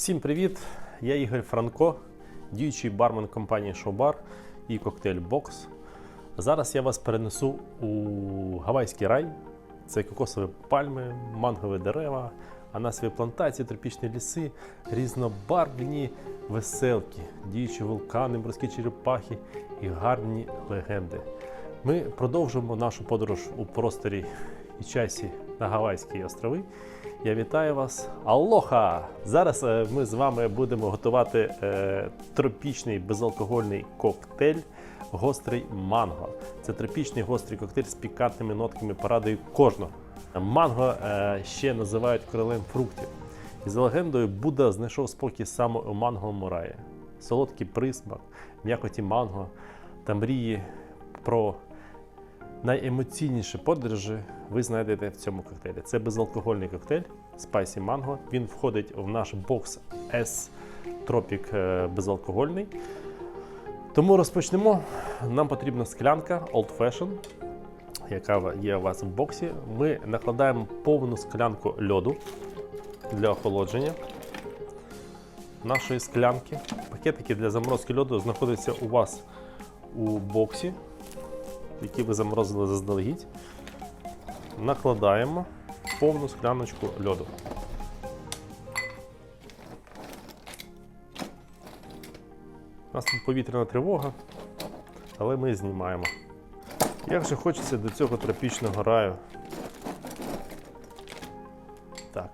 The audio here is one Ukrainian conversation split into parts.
Всім привіт! Я Ігор Франко, діючий бармен компанії Showbar і коктейль Box. Зараз я вас перенесу у Гавайський рай. Це кокосові пальми, мангові дерева, анасові плантації, тропічні ліси, різнобарвні веселки, діючі вулкани, морські черепахи і гарні легенди. Ми продовжуємо нашу подорож у просторі і часі на Гавайські острови. Я вітаю вас. Алоха! Зараз е, ми з вами будемо готувати е, тропічний безалкогольний коктейль гострий манго. Це тропічний гострий коктейль з пікантними нотками порадою кожного. Манго е, ще називають королем фруктів. І за легендою, Будда знайшов спокій саме у манговому раї. Солодкий присмак, м'якоті манго та мрії про найемоційніші подорожі ви знайдете в цьому коктейлі. Це безалкогольний коктейль Spicy Mango. Він входить в наш бокс S Tropic е, безалкогольний. Тому розпочнемо. Нам потрібна склянка Old Fashion, яка є у вас в боксі. Ми накладаємо повну склянку льоду для охолодження нашої склянки. Пакетики для заморозки льоду знаходяться у вас у боксі які ви заморозили заздалегідь, накладаємо повну скляночку льоду. У нас тут повітряна тривога, але ми знімаємо. Як же хочеться до цього тропічного раю. Так,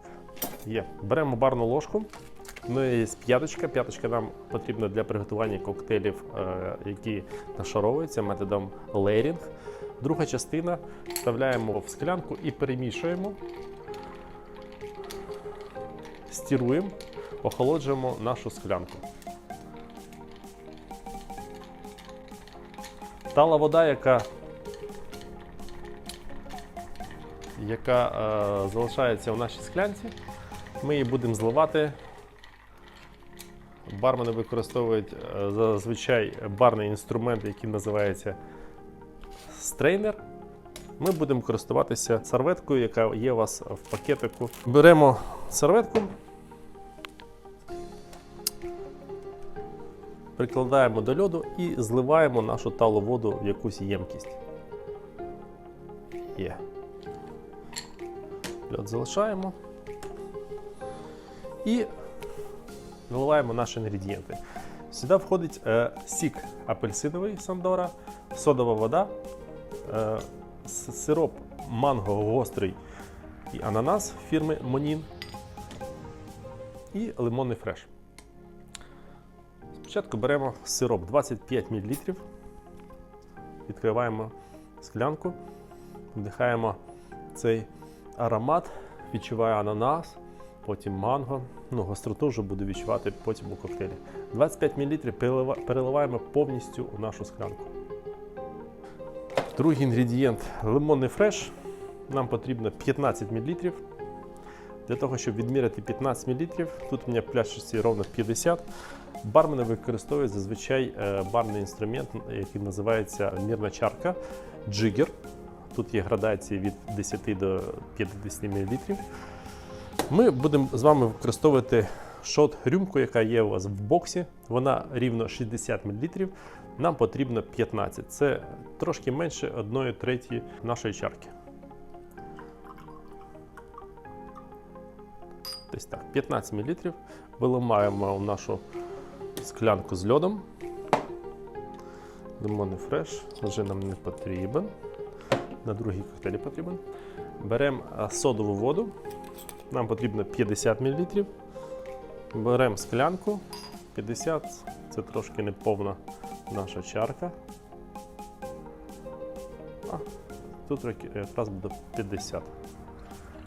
є. Беремо барну ложку. Ну і п'яточка. П'яточка нам потрібна для приготування коктейлів, е, які нашаровуються методом лейрінг. Друга частина вставляємо в склянку і перемішуємо, стіруємо, охолоджуємо нашу склянку. Тала вода, яка яка е, залишається в нашій склянці, ми її будемо зливати Бармени використовують е, зазвичай барний інструмент, який називається стрейнер. Ми будемо користуватися серветкою, яка є у вас в пакетику. Беремо серветку, прикладаємо до льоду і зливаємо нашу талу воду в якусь ємкість. Є. Льод залишаємо. І наливаємо наші інгредієнти. Сюди входить е, сік апельсиновий Сандора, содова вода, е, сироп манго гострий і ананас фірми Монін і лимонний фреш. Спочатку беремо сироп 25 мл, відкриваємо склянку, вдихаємо цей аромат, відчуває ананас, потім манго. Ну, гостроту вже буду відчувати потім у коктейлі. 25 мл переливаємо повністю у нашу склянку. Другий інгредієнт лимонний фреш. Нам потрібно 15 мл. Для того, щоб відміряти 15 мл, тут у мене пляшці ровно 50. Бармени використовують зазвичай е, барний інструмент, який називається мірна чарка джигер. Тут є градації від 10 до 50 мл. Ми будемо з вами використовувати шот-рюмку, яка є у вас в боксі. Вона рівно 60 мл. Нам потрібно 15. Це трошки менше 1 треті нашої чарки. Десь так, 15 мл. Виливаємо в нашу склянку з льодом. Лимонний фреш вже нам не потрібен. На другій коктейлі потрібен. Беремо содову воду. Нам потрібно 50 мл. Беремо склянку 50, це трошки не повна наша чарка. А, тут якраз буде 50.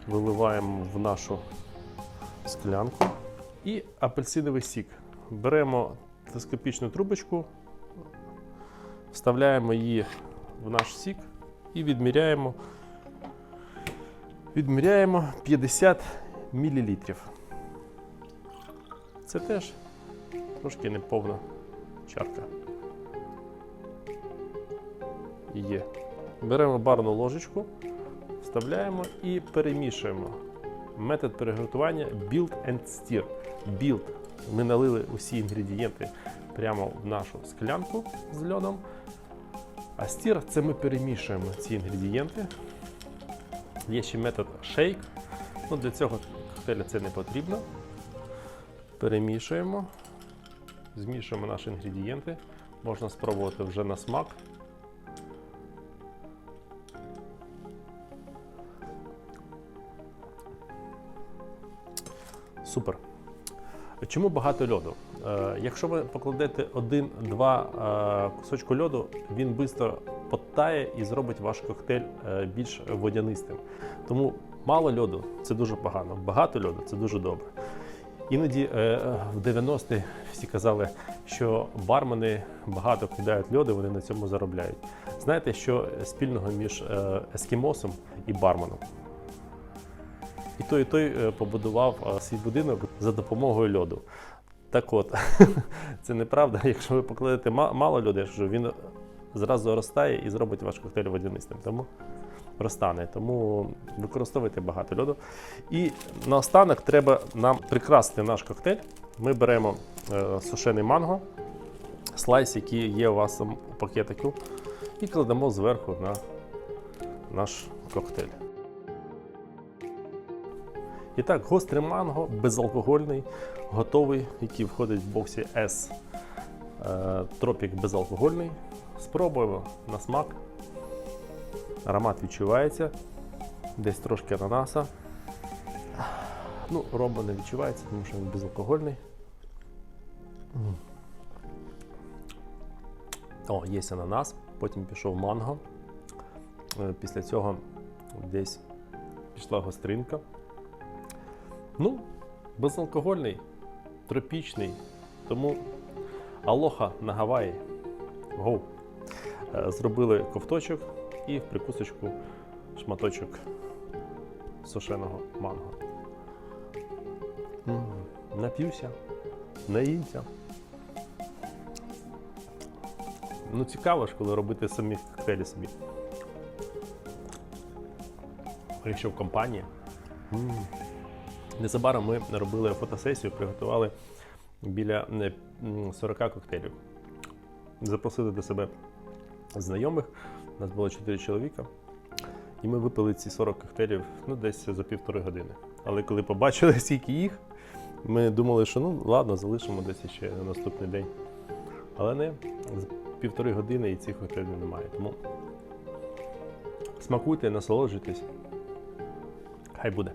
Виливаємо в нашу склянку. І апельсиновий сік. Беремо телескопічну трубочку, вставляємо її в наш сік і відміряємо відміряємо 50 мл. Це теж трошки неповна чарка. Є. Беремо барну ложечку, вставляємо і перемішуємо. Метод приготування Build and Stir. білд. Ми налили усі інгредієнти прямо в нашу склянку з льодом. А стір це ми перемішуємо ці інгредієнти. Є ще метод шейк. Ну, для цього коктейля це не потрібно. Перемішуємо, змішуємо наші інгредієнти. Можна спробувати вже на смак. Супер. Чому багато льоду? Е, якщо ви покладете один-два е, кусочку льоду, він швидко потає і зробить ваш коктейль е, більш водянистим. Тому мало льоду це дуже погано, багато льоду це дуже добре. Іноді в 90-ті всі казали, що бармени багато кидають льоду, вони на цьому заробляють. Знаєте, що спільного між ескімосом і барменом? І той, і той е, побудував е, свій будинок за допомогою льоду. Так от, це неправда. Якщо ви покладете мало я кажу, він зразу розтає і зробить ваш коктейль водянистим. Тому розтане. Тому використовуйте багато льоду. І наостанок треба нам прикрасити наш коктейль. Ми беремо е, сушений манго, слайс, який є у вас у пакетику, і кладемо зверху на наш коктейль. І так, гострий манго, безалкогольний, готовий, який входить в боксі S. Е, Тропік безалкогольний. Спробуємо на смак. Аромат відчувається. Десь трошки ананаса. Ну, ромбо не відчувається, тому що він безалкогольний. О, є ананас, потім пішов манго. Е, Після цього десь пішла гостринка. Ну, безалкогольний, тропічний. Тому алоха на Гаваї. Гоу. Е, Зробили ковточок і в прикусочку шматочок сушеного манго. Нап'юся, наїмся. Ну, цікаво ж, коли робити самі коктейлі собі. Якщо в компанії. М. Незабаром ми робили фотосесію, приготували біля е, 40 коктейлів. Запросили до себе знайомих. У нас було 4 чоловіка. І ми випили ці 40 коктейлів ну, десь за півтори години. Але коли побачили, скільки їх, ми думали, що ну ладно, залишимо десь ще на наступний день. Але не, з півтори години і цих коктейлів немає. Тому смакуйте, насолоджуйтесь. Хай буде.